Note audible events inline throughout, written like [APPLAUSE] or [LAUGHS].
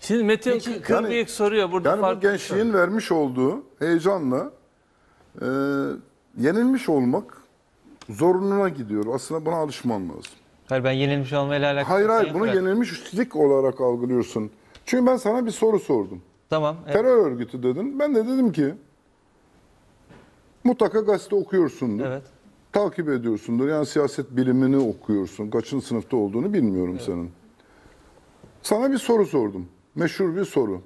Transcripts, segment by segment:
Şimdi Metin Peki, Kırbıyık yani- soruyor burada Yani bu farklı bir gençliğin vermiş olduğu heyecanla e, yenilmiş olmak zorununa gidiyor. Aslında buna alışman lazım. Hayır ben yenilmiş olmayla alakalı. Hayır hayır bunu Fırat. yenilmişlik olarak algılıyorsun. Çünkü ben sana bir soru sordum. Tamam. evet. Terör örgütü dedin. Ben de dedim ki mutlaka gazete okuyorsundur. Evet. Takip ediyorsundur. Yani siyaset bilimini okuyorsun. Kaçıncı sınıfta olduğunu bilmiyorum senin. Sana bir soru sordum. Meşhur bir soru.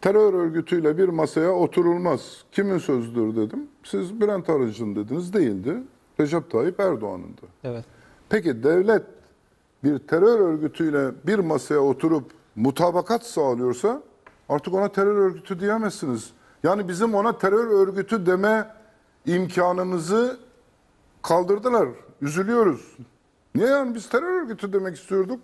Terör örgütüyle bir masaya oturulmaz. Kimin sözüdür dedim. Siz Bülent Arıcı'nın dediniz değildi. Recep Tayyip Erdoğan'ındı. Evet. Peki devlet bir terör örgütüyle bir masaya oturup mutabakat sağlıyorsa artık ona terör örgütü diyemezsiniz. Yani bizim ona terör örgütü deme imkanımızı kaldırdılar. Üzülüyoruz. Niye yani biz terör örgütü demek istiyorduk?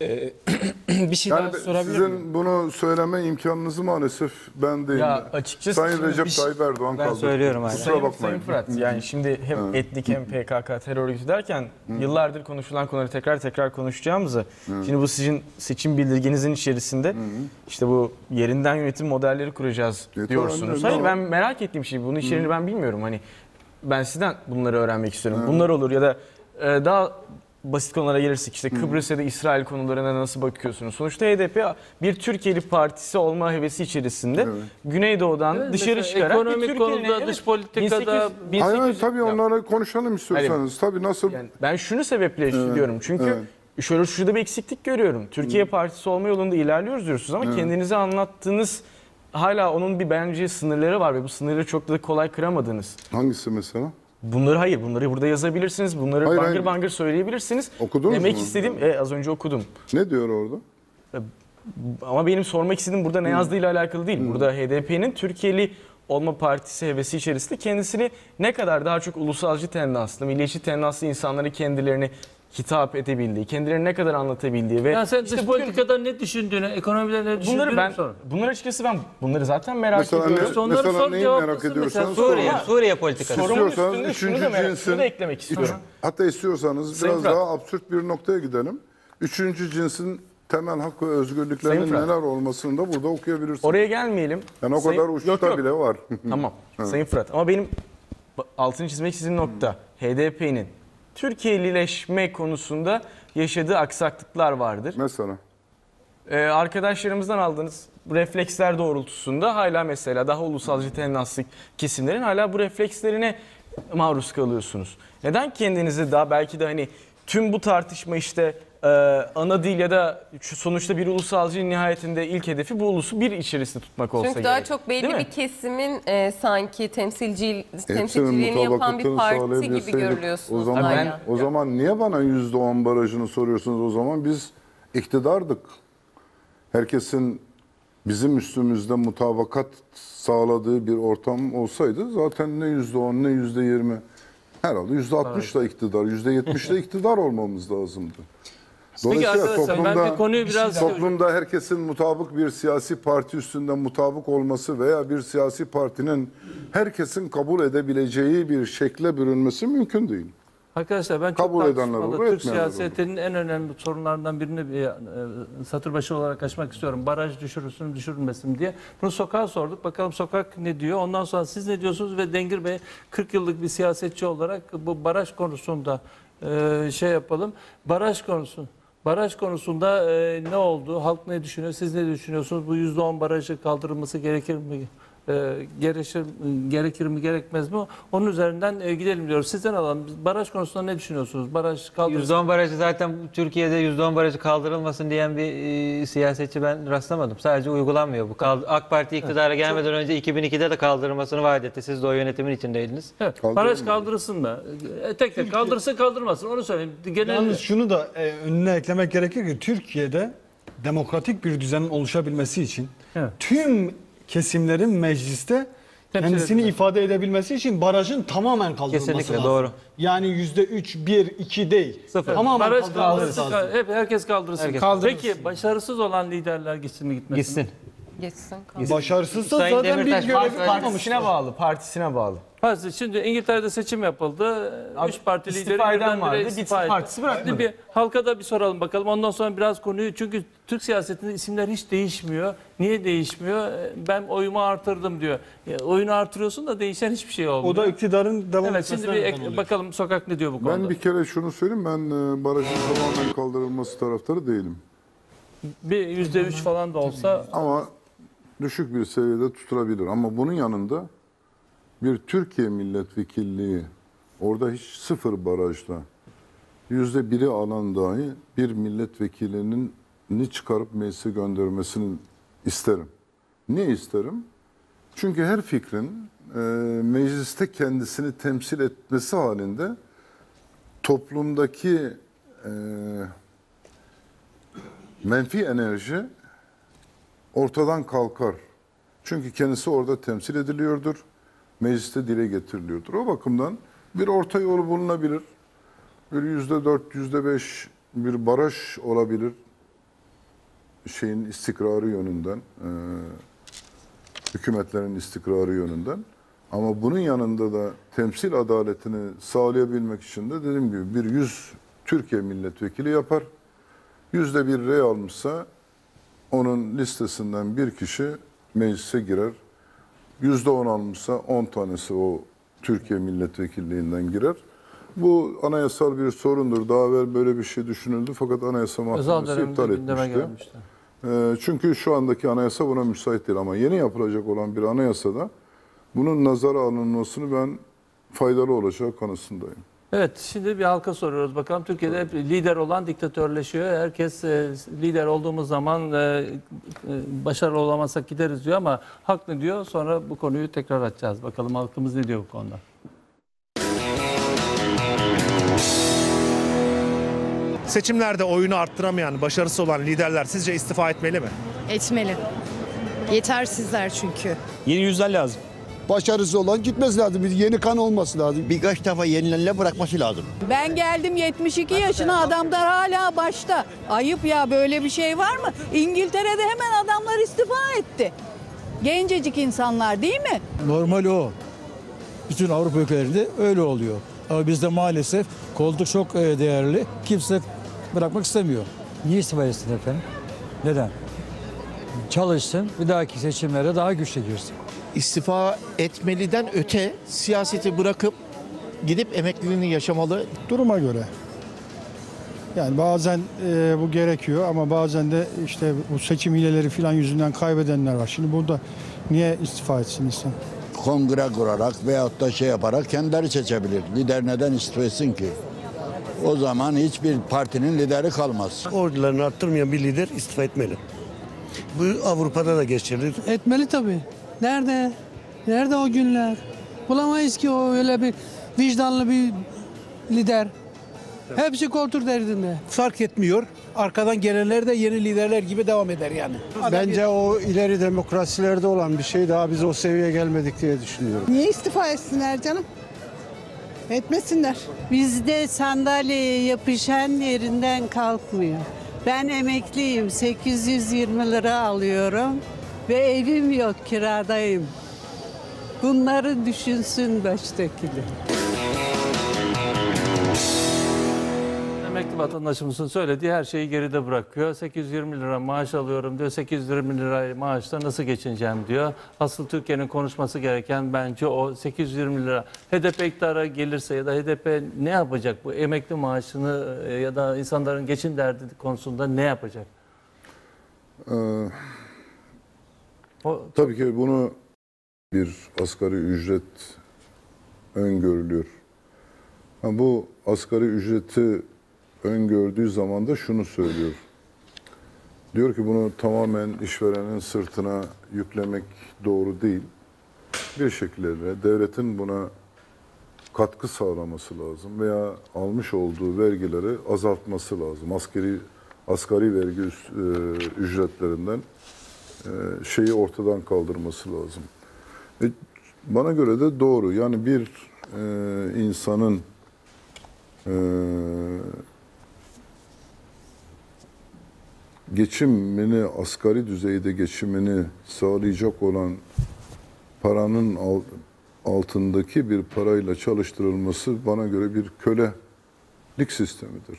[CLEARS THROAT] bir şey Yani daha sorabilir miyim? sizin bunu söyleme imkanınızı maalesef ben değilim. Ya açıkçası Sayın Recep şey- Tayyip Erdoğan Ben kaldırdı. söylüyorum hala. Kusura Sayın, bakmayın. Sayın Fırat yani şimdi hem etnik hem PKK terör örgütü derken yıllardır konuşulan konuları tekrar tekrar konuşacağımızı şimdi bu sizin seçim bildirgenizin içerisinde işte bu yerinden yönetim modelleri kuracağız E, diyorsunuz. Hayır ben merak ettiğim şey bunun içeriğini ben bilmiyorum. Hani ben sizden bunları öğrenmek istiyorum. Bunlar olur ya da e, daha basit konulara gelirsek işte Kıbrıs ya da İsrail konularına nasıl bakıyorsunuz? Sonuçta HDP bir Türkiye'li partisi olma hevesi içerisinde Güneydoğu'dan Evet, dışarı çıkarak bir ekonomik Türkiye'nin- konuda, dış politikada- 1800 Hayır, hayır 1800 tabii Ya, onları konuşalım istiyorsanız. Tabii nasıl yani ben şunu sebeple diyorum. Çünkü evet. şöyle şurada bir eksiklik görüyorum. Türkiye Partisi olma yolunda ilerliyoruz diyorsunuz ama kendinize anlattığınız hala onun bir bence sınırları var ve bu sınırları çok da kolay kıramadınız. hangisi mesela? Bunları hayır, bunları burada yazabilirsiniz. Bunları Hayır, bangır hayır. bangır söyleyebilirsiniz. Okudunuz Demek mu? istediğim, e, az önce okudum. Ne diyor orada? Ama benim sormak istediğim burada ne yazdığıyla alakalı değil. Burada HDP'nin Türkiye'li olma partisi hevesi içerisinde kendisini ne kadar daha çok ulusalcı tendanslı, milliyetçi tendanslı insanları kendilerini hitap edebildiği, kendilerini ne kadar anlatabildiği ve Yani sen işte dış bugün politikada ne düşündüğünü, ekonomide ne düşündüğünü bunları ben sor. bunları açıkçası ben bunları zaten merak Mesela ediyorum. ne, İşte onları mesela sor, neyi cevaplasın merak mesela. ediyorsanız Suriye, sorun. Suriye politikası. Sorumun İstiyorsanız üstünde şunu üçüncü da merak, cinsin- şunu da eklemek istiyorum. Hatta istiyorsanız Sayın biraz Fırat. daha absürt bir noktaya gidelim. Üçüncü cinsin temel hak ve özgürlüklerinin Sayın Fırat. neler olmasını da burada okuyabilirsiniz. Oraya gelmeyelim. yani o Sayın- kadar uçta Yok, yok. bile var. Tamam. [LAUGHS] Sayın Fırat ama benim ba- altını çizmek istediğim nokta HDP'nin Türkiye'lileşme konusunda yaşadığı aksaklıklar vardır. mesela. Ee, arkadaşlarımızdan aldığınız refleksler doğrultusunda hala mesela daha ulusalcı tendanslı kesimlerin hala bu reflekslerine maruz kalıyorsunuz. Neden kendinizi daha belki de hani tüm bu tartışma işte e, ana dil ya da şu sonuçta bir ulusalcı nihayetinde ilk hedefi bu ulusu bir içerisinde tutmak olsa Çünkü daha gerek. çok belli Değil mi? bir kesimin e, sanki temsilci, temsilciliğini yapan bir parti gibi görülüyorsunuz. O zaman, hala. o zaman niye bana yüzde on barajını soruyorsunuz? O zaman biz iktidardık. Herkesin bizim üstümüzde mutabakat sağladığı bir ortam olsaydı zaten ne yüzde on ne yüzde yirmi herhalde yüzde altmışla iktidar, yüzde yetmişle iktidar olmamız lazımdı. Peki arkadaşlar ben bir konuyu biraz... Toplumda herkesin mutabık bir siyasi parti üstünde mutabık olması veya bir siyasi partinin herkesin kabul edebileceği bir şekle bürünmesi mümkün değil. Arkadaşlar ben Kabul çok edenler tartışmalı olur, Türk olur. siyasetinin en önemli sorunlarından birini bir, e, satır başı olarak açmak istiyorum. Baraj düşürülsün düşürülmesin diye. Bunu sokağa sorduk. Bakalım sokak ne diyor? Ondan sonra siz ne diyorsunuz? Ve Dengir Bey 40 yıllık bir siyasetçi olarak bu baraj konusunda e, şey yapalım. Baraj konusu. Baraj konusunda e, ne oldu? Halk ne düşünüyor? Siz ne düşünüyorsunuz? Bu %10 barajı kaldırılması gerekir mi? E, gerekir, gerekir mi gerekmez mi? Onun üzerinden e, gidelim diyoruz. Sizden alalım. Baraj konusunda ne düşünüyorsunuz? Baraj kaldırılsın. %10 barajı zaten Türkiye'de %10 barajı kaldırılmasın diyen bir e, siyasetçi ben rastlamadım. Sadece uygulanmıyor bu. Kal- AK Parti iktidara gelmeden önce 2002'de de kaldırılmasını vaat etti. Siz de o yönetimin içindeydiniz. Evet, baraj mı? kaldırılsın da. E, tek tek kaldırsın kaldırmasın onu söyleyeyim. Genel Yalnız şunu da e, önüne eklemek gerekir ki Türkiye'de demokratik bir düzenin oluşabilmesi için Evet. tüm kesimlerin mecliste Temsil kendisini edilmesi. ifade edebilmesi için barajın tamamen kaldırılması Kesinlikle lazım. doğru. Yani yüzde üç, bir, iki değil. Sıfır. Tamamen baraj kaldırılması kaldırsın. lazım. Hep herkes kaldırsın. Herkes Peki başarısız olan liderler gitsin mi gitmesin mi? Gitsin. Geçsin. Başarısızsa Sayın zaten Demirtaş, bir görev parti- Partisine bağlı, partisine bağlı. Parti- Şimdi İngiltere'de seçim yapıldı. Abi, Üç parti lideri istifa eden birdenbire vardı, istifa gitsin etti. partisi bırakmadı. Şimdi bir halka da bir soralım bakalım. Ondan sonra biraz konuyu çünkü Türk siyasetinde isimler hiç değişmiyor. Niye değişmiyor? E, Ben oyumu artırdım diyor. Ya, oyunu artırıyorsun da değişen hiçbir şey olmuyor. O da iktidarın devam Evet şimdi bir ek- oluyor. bakalım sokak ne diyor bu konuda. Ben bir kere şunu söyleyeyim ben e, barajın tamamen kaldırılması taraftarı değilim. Bir yüzde üç falan da olsa Ama düşük bir seviyede tutulabilir. Ama bunun yanında bir Türkiye milletvekilliği orada hiç sıfır barajla yüzde biri alan dahi bir milletvekilinin ni çıkarıp meclise göndermesini isterim. Niye isterim? Çünkü her fikrin e, mecliste kendisini temsil etmesi halinde toplumdaki e, menfi enerji ortadan kalkar. Çünkü kendisi orada temsil ediliyordur. Mecliste dile getiriliyordur. O bakımdan bir orta yolu bulunabilir. Bir yüzde dört, yüzde beş bir baraj olabilir. Şeyin istikrarı yönünden, e, hükümetlerin istikrarı yönünden. Ama bunun yanında da temsil adaletini sağlayabilmek için de dediğim gibi bir yüz Türkiye milletvekili yapar. Yüzde bir rey almışsa onun listesinden bir kişi meclise girer. Yüzde on almışsa on tanesi o Türkiye milletvekilliğinden girer. Bu anayasal bir sorundur. Daha evvel böyle bir şey düşünüldü fakat Anayasa Mahkemesi iptal etmişti. Ee, Çünkü şu andaki anayasa buna müsait değil ama yeni yapılacak olan bir anayasada bunun nazara alınmasını ben faydalı olacağı kanısındayım. Evet şimdi bir halka soruyoruz bakalım. Türkiye'de hep lider olan diktatörleşiyor. Herkes e, lider olduğumuz zaman e, e, başarılı olamazsak gideriz diyor ama halk ne diyor? Sonra bu konuyu tekrar açacağız. Bakalım halkımız ne diyor bu konuda. Seçimlerde oyunu arttıramayan, başarısı olan liderler sizce istifa etmeli mi? Etmeli. Yetersizler çünkü. Yeni yüzler lazım. Başarısı olan gitmesi lazım. Bir yeni kan olması lazım. Birkaç defa yenilenle bırakması lazım. Ben geldim 72 yaşına adamlar hala başta. Ayıp ya böyle bir şey var mı? İngiltere'de hemen adamlar istifa etti. Gencecik insanlar değil mi? Normal o. Bütün Avrupa ülkelerinde öyle oluyor. Ama bizde maalesef koltuk çok e, değerli. Kimse bırakmak istemiyor. Niye istifa etsin efendim? Neden? Çalışsın, bir dahaki seçimlere daha güçlü girsin. İstifa etmeliden öte siyaseti bırakıp gidip emekliliğini yaşamalı. Duruma göre. Yani bazen e, bu gerekiyor ama bazen de işte bu seçim hileleri falan yüzünden kaybedenler var. Şimdi burada niye istifa etsin insan? kongre kurarak veyahut da şey yaparak kendileri seçebilir. Lider neden istifa etsin ki? O zaman hiçbir partinin lideri kalmaz. Ordularını arttırmayan bir lider istifa etmeli. Bu Avrupa'da da geçerli. Etmeli tabii. Nerede? Nerede o günler? Bulamayız ki o öyle bir vicdanlı bir lider. Hepsi koltuk derdinde. Fark etmiyor. Arkadan gelenler de yeni liderler gibi devam eder yani. Bence o ileri demokrasilerde olan bir şey daha biz o seviyeye gelmedik diye düşünüyorum. Niye istifa etsinler canım? Etmesinler. Bizde sandalye yapışan yerinden kalkmıyor. Ben emekliyim. 820 lira alıyorum ve evim yok kiradayım. Bunları düşünsün baştakiler. Emekli vatandaşımızın söylediği her şeyi geride bırakıyor. 820 lira maaş alıyorum diyor. 820 lira maaşla nasıl geçineceğim diyor. Asıl Türkiye'nin konuşması gereken bence o 820 lira. HDP iktidara gelirse ya da HDP ne yapacak bu emekli maaşını e, ya da insanların geçim derdi konusunda ne yapacak? Ee, O, Tabii ki bunu bir asgari ücret öngörülüyor. Bu asgari ücreti öngördüğü zaman da şunu söylüyor. Diyor ki bunu tamamen işverenin sırtına yüklemek doğru değil. Bir şekilde devletin buna katkı sağlaması lazım veya almış olduğu vergileri azaltması lazım. Askeri asgari vergi e, ücretlerinden şeyi ortadan kaldırması lazım. E, bana göre de doğru. Yani bir e, insanın e, geçimini, asgari düzeyde geçimini sağlayacak olan paranın al- altındaki bir parayla çalıştırılması bana göre bir kölelik sistemidir.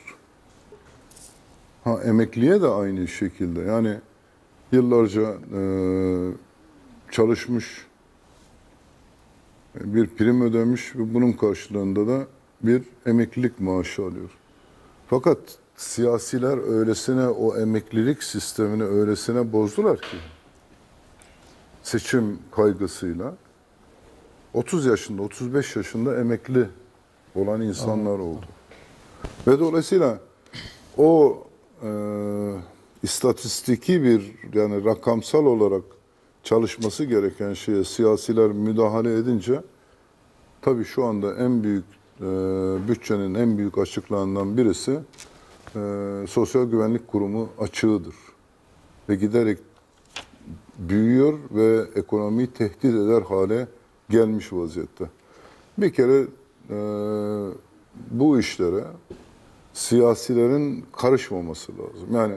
Ha emekliye de aynı şekilde yani yıllarca e, çalışmış, bir prim ödemiş ve bunun karşılığında da bir emeklilik maaşı alıyor. Fakat siyasiler öylesine o emeklilik sistemini öylesine bozdular ki seçim kaygısıyla 30 yaşında, 35 yaşında emekli olan insanlar oldu. Ve dolayısıyla o e, istatistiki bir yani rakamsal olarak çalışması gereken şeye siyasiler müdahale edince tabii şu anda en büyük e, bütçenin en büyük açıklarından birisi e, Sosyal Güvenlik Kurumu açığıdır. Ve giderek büyüyor ve ekonomiyi tehdit eder hale gelmiş vaziyette. Bir kere e, bu işlere siyasilerin karışmaması lazım. Yani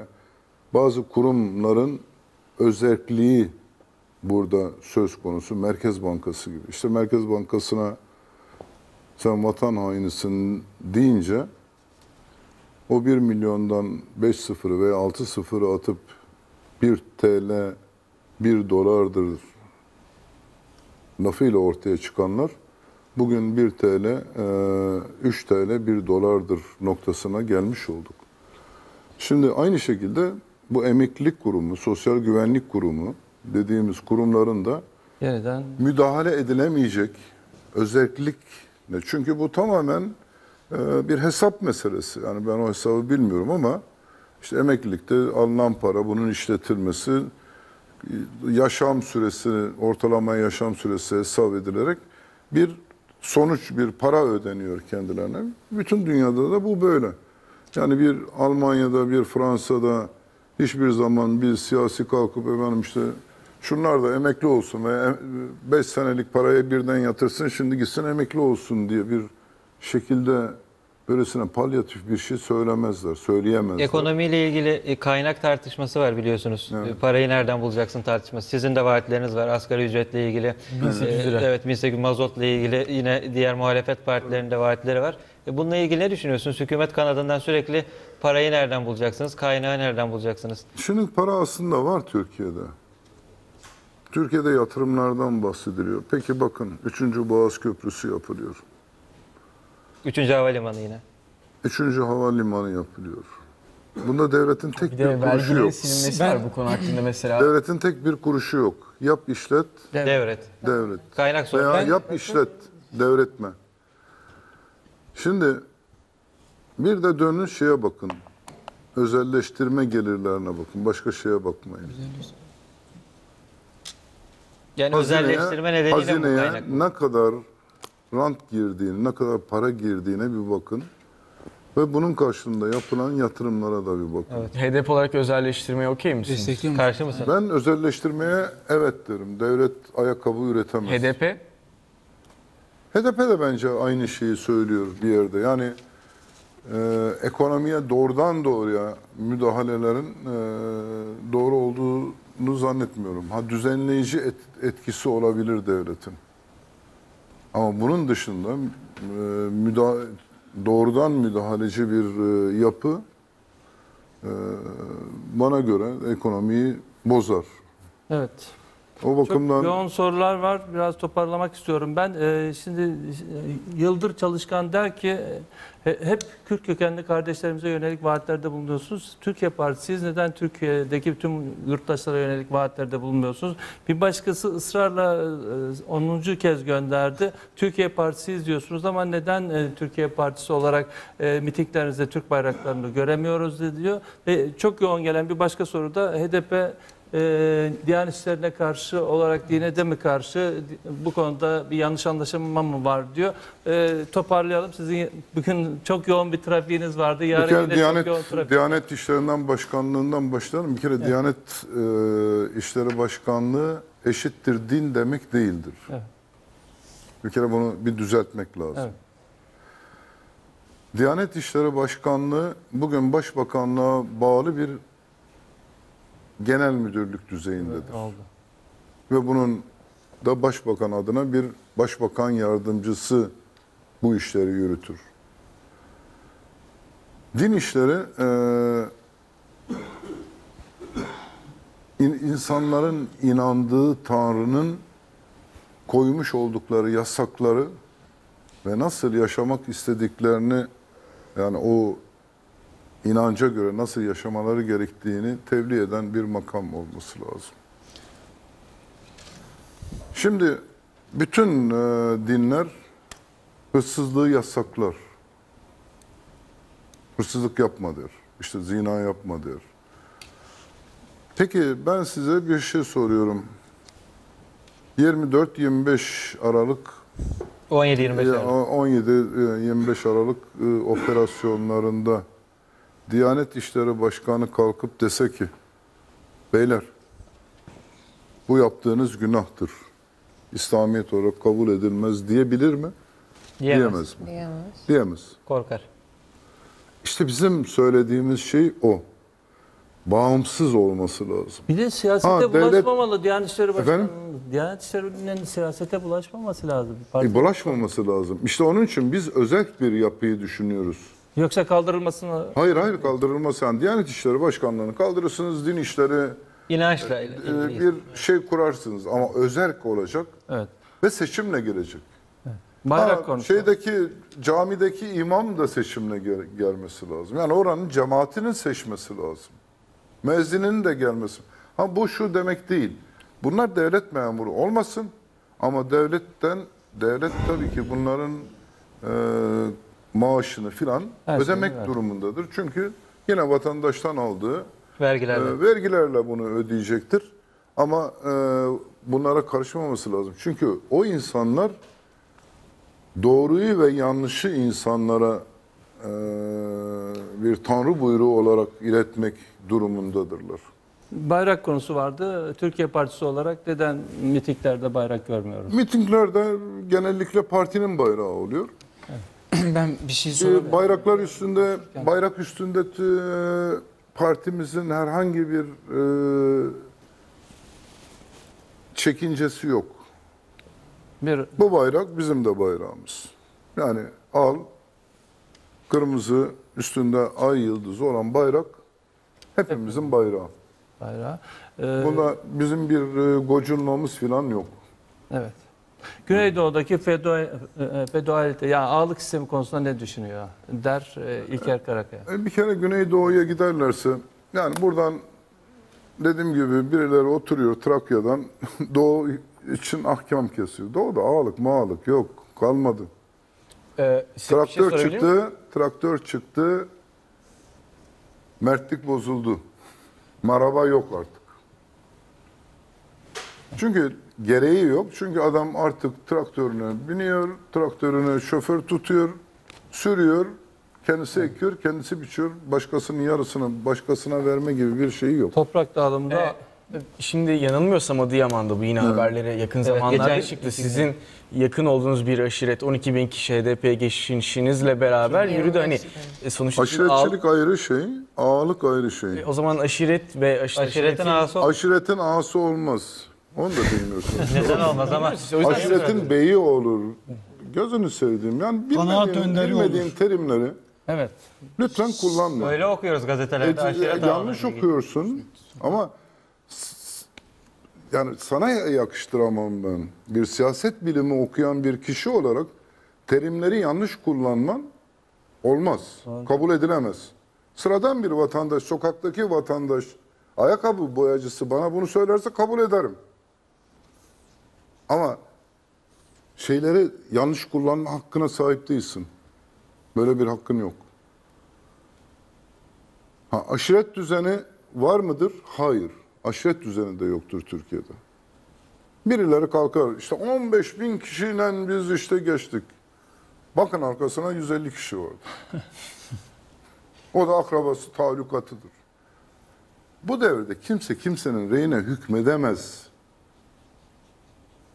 bazı kurumların özelliği burada söz konusu. Merkez Bankası gibi. İşte Merkez Bankası'na sen vatan hainisin deyince o 1 milyondan 5 sıfırı veya 6 sıfırı atıp 1 TL 1 dolardır lafıyla ortaya çıkanlar bugün 1 TL, e, 3 TL 1 dolardır noktasına gelmiş olduk. Şimdi aynı şekilde bu emeklilik kurumu, sosyal güvenlik kurumu dediğimiz kurumların da Yeniden müdahale edilemeyecek özellik ne? Çünkü bu tamamen e, bir hesap meselesi. Yani ben o hesabı bilmiyorum ama işte emeklilikte alınan para, bunun işletilmesi, yaşam süresi, ortalama yaşam süresi hesap edilerek bir sonuç, bir para ödeniyor kendilerine. Bütün dünyada da bu böyle. Yani bir Almanya'da, bir Fransa'da hiçbir zaman bir siyasi kalkıp efendim işte şunlar da emekli olsun ve 5 senelik parayı birden yatırsın şimdi gitsin emekli olsun diye bir şekilde böylesine palyatif bir şey söylemezler, söyleyemezler. Ekonomiyle ilgili e, kaynak tartışması var biliyorsunuz. E, Parayı nereden bulacaksın tartışması. Sizin de vaatleriniz var asgari ücretle ilgili. 1800 lira. E, Evet 1800 mazotla ilgili yine diğer muhalefet partilerinin de vaatleri var. E, Bununla ilgili ne düşünüyorsunuz? Hükümet kanadından sürekli parayı nereden bulacaksınız? Kaynağı nereden bulacaksınız? Şimdi para aslında var Türkiye'de. Türkiye'de yatırımlardan bahsediliyor. Peki bakın 3. Boğaz Köprüsü yapılıyor. Üçüncü havalimanı yine. 3. havalimanı yapılıyor. Bunda devletin tek Bir bir, de kuruşu vergilerin yok. silinmesi var bu konu hakkında mesela. Devletin tek bir kuruşu yok. Yap işlet, Devret. devlet. Kaynak sorunu. Veya Ben- yap işlet, devretme. Şimdi bir de dönün şeye bakın. Özelleştirme gelirlerine bakın. Başka şeye bakmayın. Yani Hazineye- özelleştirme nedeniyle bu hazineye ne kadar rant girdiğini, ne kadar para girdiğine bir bakın. Ve bunun karşılığında yapılan yatırımlara da bir bakın. HDP olarak özelleştirmeye okey misiniz? Karşı mısın? Ben özelleştirmeye evet derim. Devlet ayakkabı üretemez. HDP HDP de bence aynı şeyi söylüyor bir yerde. Yani e, ekonomiye doğrudan doğruya müdahalelerin e, doğru olduğunu zannetmiyorum. Ha düzenleyici et- etkisi olabilir devletin. Ama bunun dışında e, müda- doğrudan müdahaleci bir e, yapı e, bana göre ekonomiyi bozar. evet. O bakımdan Çok yoğun sorular var. Biraz toparlamak istiyorum. Ben e, şimdi e, Yıldır Çalışkan der ki e, hep Kürt kökenli kardeşlerimize yönelik vaatlerde bulunuyorsunuz. Türkiye Partisi siz neden Türkiye'deki tüm yurttaşlara yönelik vaatlerde bulunmuyorsunuz? Bir başkası ısrarla e, 10. kez gönderdi. Türkiye Partisiyiz diyorsunuz ama neden e, Türkiye Partisi olarak e, mitinglerinizde Türk bayraklarını göremiyoruz diyor. Ve çok yoğun gelen bir başka soru da HDP e, Diyanet İşleri'ne karşı olarak dine de mi karşı bu konuda bir yanlış anlaşılma mı var diyor. E, toparlayalım. Sizin bugün çok yoğun bir trafiğiniz vardı. Yarın Bir kere Diyanet, çok yoğun trafik. Diyanet İşlerinden Başkanlığından başlayalım. Bir kere Diyanet e, İşleri Başkanlığı eşittir din demek değildir. Evet. Bir kere bunu bir düzeltmek lazım. Evet. Diyanet İşleri Başkanlığı bugün Başbakanlığa bağlı bir genel müdürlük düzeyindedir. Oldu. Ve bunun da başbakan adına bir başbakan yardımcısı bu işleri yürütür. Din işleri in- insanların inandığı Tanrı'nın koymuş oldukları yasakları ve nasıl yaşamak istediklerini yani o inanca göre nasıl yaşamaları gerektiğini tebliğ eden bir makam olması lazım. Şimdi bütün e, dinler hırsızlığı yasaklar. Hırsızlık yapma der. İşte zina yapma der. Peki ben size bir şey soruyorum. 24-25 Aralık 17-25 ya, Aralık. 17-25 Aralık e, operasyonlarında Diyanet İşleri Başkanı kalkıp dese ki beyler bu yaptığınız günahtır. İslamiyet olarak kabul edilmez diyebilir mi? Diyemez. mi? Diyemez. Diyemez. Korkar. İşte bizim söylediğimiz şey o. Bağımsız olması lazım. Bir de siyasete Ha, devlet- bulaşmamalı. Diyanet İşleri Başkanı. Efendim? Diyanet İşleri'nin siyasete bulaşmaması lazım. E, bulaşmaması lazım. İşte onun için biz özel bir yapıyı düşünüyoruz. Yoksa kaldırılmasını Hayır hayır kaldırılmaz. Yani Diyanet İşleri Başkanlığı'nı kaldırırsınız, din işleri İnançla e, ilgili. bir şey kurarsınız ama özerk olacak evet. ve seçimle gelecek. Bayrak Ha, konusu. Şeydeki camideki imam da seçimle gel- gelmesi lazım. Yani oranın cemaatinin seçmesi lazım. Müezzinin de gelmesi. Ha bu şu demek değil. Bunlar devlet memuru olmasın ama devletten devlet tabii ki bunların e, maaşını filan Her ödemek ver. durumundadır. Çünkü yine vatandaştan aldığı Vergilerle. e, vergilerle bunu ödeyecektir. Ama e, bunlara karışmaması lazım. Çünkü o insanlar doğruyu ve yanlışı insanlara e, bir tanrı buyruğu olarak iletmek durumundadırlar. Bayrak konusu vardı. Türkiye Partisi olarak neden mitinglerde bayrak görmüyoruz? Mitinglerde genellikle partinin bayrağı oluyor. [CLEARS THROAT] Ben bir şey E, sorabilirim. bayraklar üstünde, bayrak üstünde e, partimizin herhangi bir e, çekincesi yok. Bir Bu bayrak bizim de bayrağımız. Yani al, kırmızı üstünde ay yıldızı olan bayrak hepimizin bayrağı. bayrağı. Ee, Bunda bizim bir e, gocunmamız falan yok. evet. Güneydoğu'daki fedo, e, feodalite, yani ağalık sistemi konusunda ne düşünüyor? Der e, İlker Karakaya. E, Bir kere Güneydoğu'ya giderlerse, yani buradan dediğim gibi birileri oturuyor Trakya'dan [LAUGHS] Doğu için ahkam kesiyor. Doğu'da ağalık mağalık yok, kalmadı. Ee, şey Traktör miyim? çıktı, traktör çıktı, mertlik bozuldu. Maraba yok artık. Çünkü gereği yok. Çünkü adam artık traktörüne biniyor, traktörüne şoför tutuyor, sürüyor, kendisi ekiyor, kendisi biçiyor. Başkasının yarısını başkasına verme gibi bir şeyi yok. Toprak dağılımında Ee, Şimdi yanılmıyorsam Adıyaman'da bu yine haberlere yakın zamanlarda geçen- çıktı. Sizin yakın olduğunuz bir aşiret 12 bin kişi HDP geçişinizle beraber yürüdü. Hani e, sonuçta siz Aşiretçilik ağ- ayrı şey, ağalık ayrı şey. o zaman aşiret ve aş- Aşiretin ağası Aşiretin ağası olmaz. Onu da bilmiyorsunuz. [LAUGHS] neden olmaz ama Aşiretin beyi olur. Gözünü sevdiğim. Yani bilmediğim, bilmediğim terimleri evet. lütfen kullanma. öyle okuyoruz gazetelerde. E, aşiret yanlış ağaları. okuyorsun ama s- yani sana yakıştıramam ben. Bir siyaset bilimi okuyan bir kişi olarak terimleri yanlış kullanman olmaz. Kabul edilemez. Sıradan bir vatandaş, sokaktaki vatandaş, ayakkabı boyacısı bana bunu söylerse kabul ederim. Ama şeyleri yanlış kullanma hakkına sahip değilsin. Böyle bir hakkın yok. Ha, aşiret düzeni var mıdır? Hayır. Aşiret düzeni de yoktur Türkiye'de. Birileri kalkar, işte 15 bin kişiyle biz işte geçtik. Bakın arkasına 150 kişi vardı. [LAUGHS] o da akrabası, talukatıdır. Bu devirde kimse kimsenin reyine hükmedemez.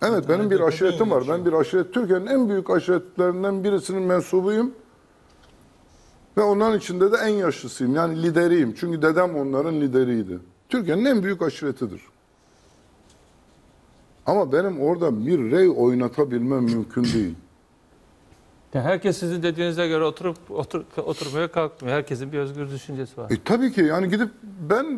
Evet benim bir aşiretim var. Ben bir aşiret, Türkiye'nin en büyük aşiretlerinden birisinin mensubuyum. Ve onların içinde de en yaşlısıyım. Yani lideriyim. Çünkü dedem onların lideriydi. Türkiye'nin en büyük aşiretidir. Ama benim orada bir rey oynatabilmem mümkün değil. Yani herkes sizin dediğinize göre oturup otur, oturmaya kalkmıyor. Herkesin bir özgür düşüncesi var. E tabii ki yani gidip ben